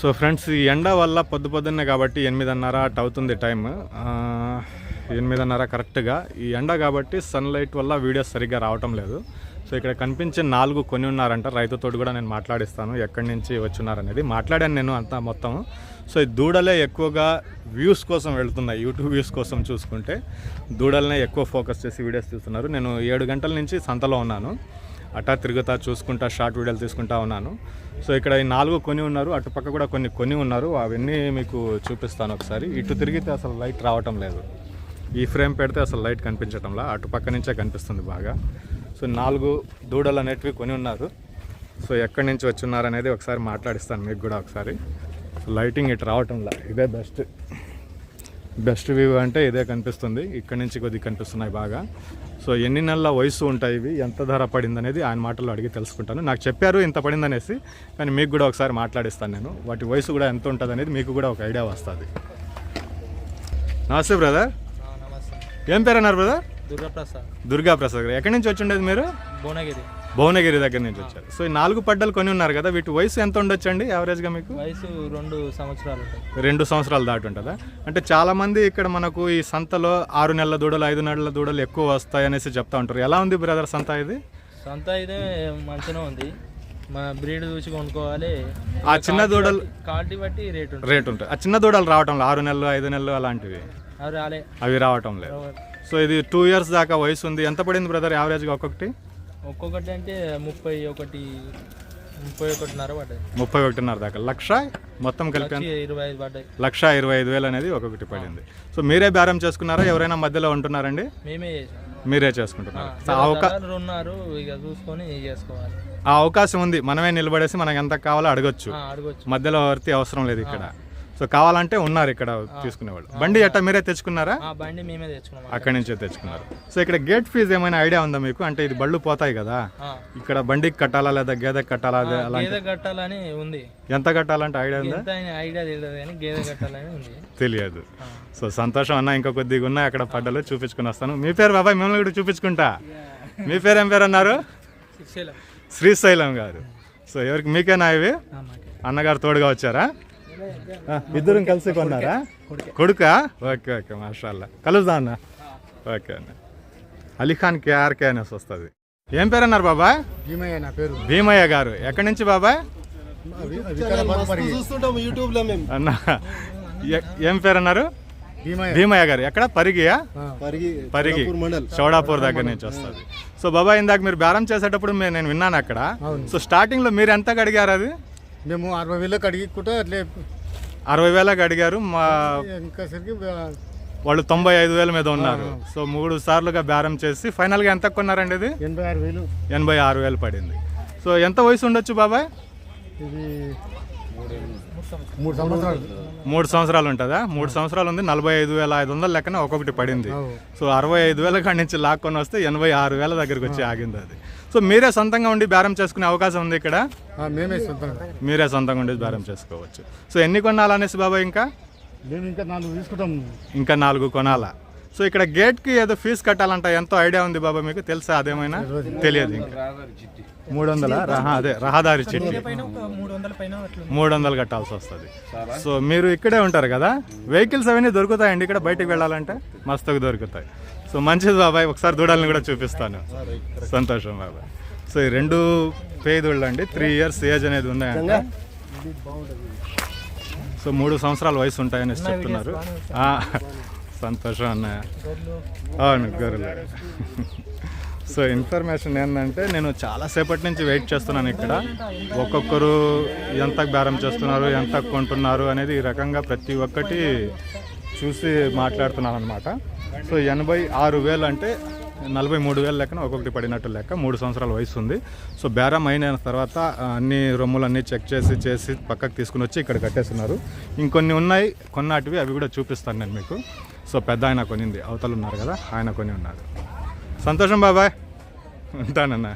So friends ఈ ఎండ వల్ల పొద్దు పొద్దున్నే కాబట్టి ఎనిమిదిన్నర అట్ అవుతుంది టైం ఎనిమిదిన్నర కరెక్ట్గా. ఈ ఎండ కాబట్టి సన్లైట్ వల్ల వీడియోస్ సరిగ్గా రావటం లేదు. సో ఇక్కడ కనిపించే నాలుగు కొని ఉన్నారంట. రైతుతోటి కూడా నేను మాట్లాడిస్తాను. ఎక్కడి నుంచి వచ్చున్నారనేది మాట్లాడాను నేను అంతా మొత్తం. సో ఈ దూడలే ఎక్కువగా వ్యూస్ కోసం వెళ్తున్నాయి. యూట్యూబ్ వ్యూస్ కోసం చూసుకుంటే దూడలనే ఎక్కువ ఫోకస్ చేసి వీడియోస్ తీస్తున్నారు. నేను ఏడు గంటల నుంచి సంతలో ఉన్నాను. అటా తిరుగుతా చూసుకుంటా షార్ట్ వీడియోలు తీసుకుంటా ఉన్నాను. సో ఇక్కడ ఈ నాలుగు కొని ఉన్నారు. అటుపక్క కూడా కొన్ని కొని ఉన్నారు. అవన్నీ మీకు చూపిస్తాను ఒకసారి. ఇటు తిరిగితే అసలు లైట్ రావటం లేదు. ఈ ఫ్రేమ్ పెడితే అసలు లైట్ కనిపించటంలా. అటుపక్క నుంచే కనిపిస్తుంది బాగా. సో నాలుగు దూడలు అనేటివి కొని ఉన్నారు. సో ఎక్కడి నుంచి వచ్చి ఉన్నారనేది ఒకసారి మాట్లాడిస్తాను మీకు కూడా ఒకసారి. లైటింగ్ ఇటు రావటంలా. ఇదే బెస్ట్ బెస్ట్ వ్యూ అంటే ఇదే కనిపిస్తుంది. ఇక్కడ నుంచి కొద్దిగా కనిపిస్తున్నాయి బాగా. సో ఎన్ని నెలల వయసు ఉంటాయి ఇవి? ఎంత ధర పడింది అనేది ఆయన మాటల్లో అడిగి తెలుసుకుంటాను. నాకు చెప్పారు ఇంత పడింది అనేసి కానీ మీకు కూడా ఒకసారి మాట్లాడిస్తాను నేను. వాటి వయసు కూడా ఎంత ఉంటుంది అనేది మీకు కూడా ఒక ఐడియా వస్తుంది. నమస్తే బ్రదర్. ఏం పేరు అన్నారు బ్రదర్? దుర్గాప్రసాద్. దుర్గా ప్రసాద్ గారు. ఎక్కడి నుంచి వచ్చి ఉండేది మీరు? భువనగిరి. భువనగిరి దగ్గర నుంచి వచ్చారు. సో ఈ నాలుగు పడ్డలు కొని ఉన్నారు కదా వీటి వయసు ఎంత ఉండొచ్చండి యావరేజ్గా మీకు? వయసు రెండు సంవత్సరాలు రెండు సంవత్సరాలు దాటి ఉంటుందా? అంటే చాలా మంది ఇక్కడ మనకు ఈ సంతలో ఆరు నెలల దూడలు ఐదు నెలల దూడలు ఎక్కువ వస్తాయి అనేసి చెప్తా ఉంటారు. ఎలా ఉంది బ్రదర్ సంత ఇది? సొంత అయితే మంచిగా ఉంది. మన బ్రీడ్ చూసి కొనుక్కోవాలి. ఆ చిన్న దూడలు క్వాలిటీ బట్టి రేట్ రేట్ ఉంటుంది. ఆ చిన్న దూడలు రావటం ఆరు నెలలు ఐదు నెలలు అలాంటివి? అవి రాలే. అవి రావటం లేదు. సో ఇది టూ ఇయర్స్ దాకా వయసు ఉంది. ఎంత పడింది బ్రదర్ యావరేజ్గా ఒక్కొక్కటి? ఒక్కొక్కటి అంటే ముప్పై ఒకటి ముప్పై ఒకటిన్నర పడ్డది ముప్పై ఒకటిన్నర దాకా. లక్ష మొత్తం కలిపి ఇరవై ఐదు పడ్డాయి. లక్ష ఇరవై ఐదు వేలు అనేది ఒక్కొక్కటి పడింది. సో మీరే బేరం చేసుకున్నారా? ఎవరైనా మధ్యలో ఉంటున్నారండి? మేమే మీరే చేసుకుంటున్నారు. ఉన్నారు ఇక చూసుకొని చేసుకోవాలి. ఆ అవకాశం ఉంది. మనమే నిలబడేసి మనకు ఎంత కావాలో అడగొచ్చు. మధ్యలో వర్తి అవసరం లేదు ఇక్కడ. సో కావాలంటే ఉన్నారు ఇక్కడ తీసుకునేవాళ్ళు. బండి ఎట్టా మీరే తెచ్చుకున్నారా? బండి మేమే తెచ్చుకున్నాం. అక్కడి నుంచే తెచ్చుకున్నారు. సో ఇక్కడ గేట్ ఫీజు ఏమైనా ఐడియా ఉందా మీకు? అంటే ఇది బళ్ళు పోతాయి కదా. ఇక్కడ బండికి కట్టాలా లేదా గేదెకి కట్టాలా గేదె కట్టాలని ఉంది. ఎంత కట్టాలంటే ఐడియా ఉందా? ఐడియా తెలియదు కానీ గేదె కట్టాలని ఉంది. తెలియదు. సో సంతోషం అన్న ఇంకా కొద్దిగా ఉన్నాయి అక్కడ పడ్డలు చూపించుకుని వస్తాను. మీ పేరు బాబాయ్ మిమ్మల్ని కూడా చూపించుకుంటా. మీ పేరు ఏం పేరు అన్నారు? శ్రీశైలం. గారు. సో ఎవరికి మీకేనా ఇవి? అన్నగారు తోడుగా వచ్చారా? ఇద్దరం కలిసి కొన్నారా? కొడుకా. ఓకే ఓకే మాషాల్లా. కలుద్దాం అన్న. ఓకే అన్న. అలీఖాన్ కేఆర్కే అనేసి వస్తుంది. ఏం పేరు అన్నారు బాబాయ్ భీమయ్య నా పేరు. భీమయ్య గారు. ఎక్కడి నుంచి మేము. అన్న. ఏ- పేరు అన్నారు భీమయ్య. భీమయ్య గారు. ఎక్కడ? పరిగియా పరిగి పరిగి. చౌడాపూర్ దగ్గర నుంచి వస్తుంది. సో బాబాయ్ ఇందాక మీరు బేరం చేసేటప్పుడు నేను విన్నాను అక్కడ. సో స్టార్టింగ్లో మీరు ఎంతకు అడిగారు అది? మేము అరవై వేలకు అడిగికుంటే అట్లే అరవై వేలకు అడిగారు. మా ఇంకా సరికి వాళ్ళు తొంభై ఐదు వేల మీద ఉన్నారు. సో మూడు సార్లుగా బేరం చేసి ఫైనల్గా ఎంత కొన్నారండి ఇది? ఎనభై ఆరు వేలు. ఎనభై ఆరు వేలు పడింది. సో ఎంత వయసు ఉండొచ్చు బాబాయ్? ఇది మూడు సంవత్సరాలు. మూడు సంవత్సరాలు ఉంటుందా? మూడు సంవత్సరాలు ఉంది నలభై ఐదు వేల ఐదు వందల లెక్కన ఒక్కొక్కటి పడింది. సో అరవై ఐదు వేల కాడి నుంచి లాక్కొని వస్తే ఎనభై ఆరు వేల దగ్గరికి వచ్చి ఆగింది అది. సో మీరే సొంతంగా ఉండి బేరం చేసుకునే అవకాశం ఉంది ఇక్కడ? మేమే సొంతంగా. మీరే సొంతంగా ఉండి బేరం చేసుకోవచ్చు. సో ఎన్ని కొనాలనేసి బాబాయ్ ఇంకా? మేము ఇంకా నాలుగు తీసుకుంటాం. ఇంకా నాలుగు కొనాలా? సో ఇక్కడ గేట్కి ఏదో ఫీజు కట్టాలంట ఎంతో ఐడియా ఉంది బాబా మీకు? తెలుసా అదేమైనా? తెలియదు ఇంకా. మూడు వందల? అదే రహదారి చిట్టి. మూడు వందలు కట్టాల్సి వస్తుంది. సో మీరు ఇక్కడే ఉంటారు కదా? వెహికల్స్ అవన్నీ దొరుకుతాయండి ఇక్కడ బయటికి వెళ్ళాలంటే? మస్తుగా దొరుకుతాయి. సో మంచిది బాబాయ్ ఒకసారి దూడల్ని కూడా చూపిస్తాను. సంతోషం బాబాయ్. సో ఈ రెండు పేదోళ్ళు అండి త్రీ ఇయర్స్ ఏజ్ అనేది ఉన్నాయంట. సో మూడు సంవత్సరాల వయసు ఉంటాయని చెప్తున్నారు. సంతోషం అవును గొర్రెలు సో ఇన్ఫర్మేషన్ ఏంటంటే నేను చాలాసేపటి నుంచి వెయిట్ చేస్తున్నాను ఇక్కడ. ఒక్కొక్కరు ఎంత బేరం చేస్తున్నారు ఎంత కొంటున్నారు అనేది ఈ రకంగా ప్రతి ఒక్కటి చూసి మాట్లాడుతున్నాను అనమాట సో ఎనభై ఆరు వేలు అంటే నలభై మూడు వేల లెక్కన ఒక్కొక్కటి పడినట్టు లెక్క మూడు సంవత్సరాల వయసు ఉంది. సో బేరం అయిన తర్వాత అన్ని రొమ్ములన్నీ చెక్ చేసి చేసి పక్కకు తీసుకుని వచ్చి ఇక్కడ కట్టేస్తున్నారు. ఇంకొన్ని ఉన్నాయి కొన్నాటివి అవి కూడా చూపిస్తాను నేను మీకు. సో పెద్ద ఆయన కొనింది. అవతలు ఉన్నారు కదా ఆయన కొని ఉన్నారు. సంతోషం బాబాయ్. ఉంటానన్నా.